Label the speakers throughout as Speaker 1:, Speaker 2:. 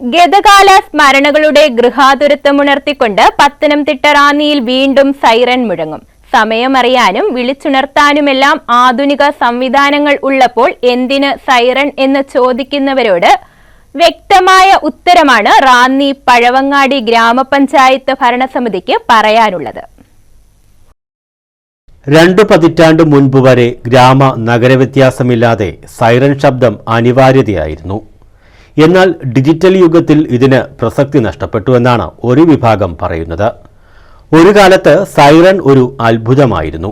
Speaker 1: ഗതകാല സ്മരണകളുടെ ഗൃഹാതുരത്വമുണർത്തിക്കൊണ്ട് പത്തനംതിട്ട റാന്നിയിൽ വീണ്ടും സൈറൻ മുഴങ്ങും. സമയമറിയാനും വിളിച്ചുണർത്താനുമെല്ലാം ആധുനിക സംവിധാനങ്ങൾ ഉള്ളപ്പോൾ എന്തിന് സൈറൺ എന്ന് ചോദിക്കുന്നവരോട് വ്യക്തമായ ഉത്തരമാണ് റാന്നി പഴവങ്ങാടി ഗ്രാമപഞ്ചായത്ത് ഭരണസമിതിക്ക് പറയാനുള്ളത്.
Speaker 2: രണ്ടു പതിറ്റാണ്ട് മുൻപ് വരെ ഗ്രാമ നഗരവ്യത്യാസമില്ലാതെ സൈറൺ ശബ്ദം അനിവാര്യതയായിരുന്നു. എന്നാൽ ഡിജിറ്റൽ യുഗത്തിൽ ഇതിന് പ്രസക്തി നഷ്ടപ്പെട്ടുവെന്നാണ് ഒരു വിഭാഗം പറയുന്നത്. ഒരു കാലത്ത് സൈറൺ ഒരു അത്ഭുതമായിരുന്നു.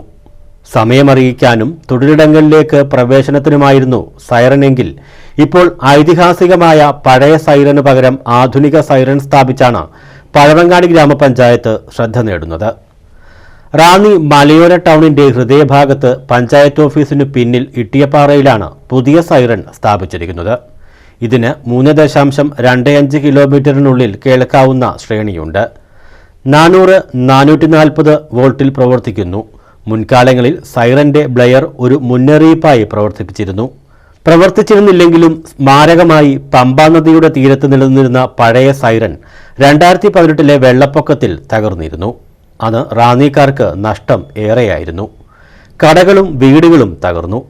Speaker 2: സമയമറിയിക്കാനും തൊഴിലിടങ്ങളിലേക്ക് പ്രവേശനത്തിനുമായിരുന്നു സൈറനെങ്കിൽ ഇപ്പോൾ ഐതിഹാസികമായ പഴയ സൈറന് പകരം ആധുനിക സൈറൺ സ്ഥാപിച്ചാണ് പഴവങ്ങാടി ഗ്രാമപഞ്ചായത്ത് ശ്രദ്ധ നേടുന്നത്. റാന്നി മലയോര ടൗണിന്റെ ഹൃദയഭാഗത്ത് പഞ്ചായത്ത് ഓഫീസിനു പിന്നിൽ ഇട്ടിയപ്പാറയിലാണ് പുതിയ സൈറൺ സ്ഥാപിച്ചിരിക്കുന്നത്. ഇതിന് മൂന്ന് ദശാംശം രണ്ട് അഞ്ച് കിലോമീറ്ററിനുള്ളിൽ കേൾക്കാവുന്ന ശ്രേണിയുണ്ട്. നാനൂറ് നാനൂറ്റി നാൽപ്പത് വോൾട്ടിൽ പ്രവർത്തിക്കുന്നു. മുൻകാലങ്ങളിൽ സൈറന്റെ ബ്ലെയർ ഒരു മുന്നറിയിപ്പായി പ്രവർത്തിപ്പിച്ചിരുന്നു. പ്രവർത്തിച്ചിരുന്നില്ലെങ്കിലും സ്മാരകമായി പമ്പാ നദിയുടെ തീരത്ത് നിലനിന്നിരുന്ന പഴയ സൈറൻ രണ്ടായിരത്തി പതിനെട്ടിലെ വെള്ളപ്പൊക്കത്തിൽ തകർന്നിരുന്നു. അത് റാന്നിക്കാർക്ക് നഷ്ടം ഏറെയായിരുന്നു. കടകളും വീടുകളും തകർന്നു.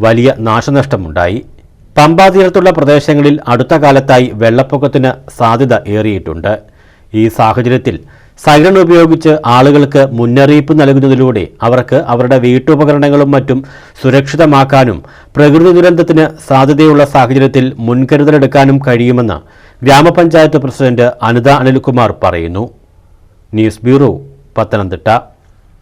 Speaker 2: വലിയ നാശനഷ്ടമുണ്ടായി. പമ്പാ തീരത്തുള്ള പ്രദേശങ്ങളിൽ അടുത്ത കാലത്തായി വെള്ളപ്പൊക്കത്തിന് സാധ്യത ഏറിയിട്ടുണ്ട്. ഈ സാഹചര്യത്തിൽ സൈറൺ ഉപയോഗിച്ച് ആളുകൾക്ക് മുന്നറിയിപ്പ് നൽകുന്നതിലൂടെ അവർക്ക് അവരുടെ വീട്ടുപകരണങ്ങളും മറ്റും സുരക്ഷിതമാക്കാനും പ്രകൃതി ദുരന്തത്തിന് സാധ്യതയുള്ള സാഹചര്യത്തിൽ മുൻകരുതലെടുക്കാനും കഴിയുമെന്ന് ഗ്രാമപഞ്ചായത്ത് പ്രസിഡന്റ് അനിത അനിൽകുമാർ പറയുന്നു. News bureau Pathanamthitta.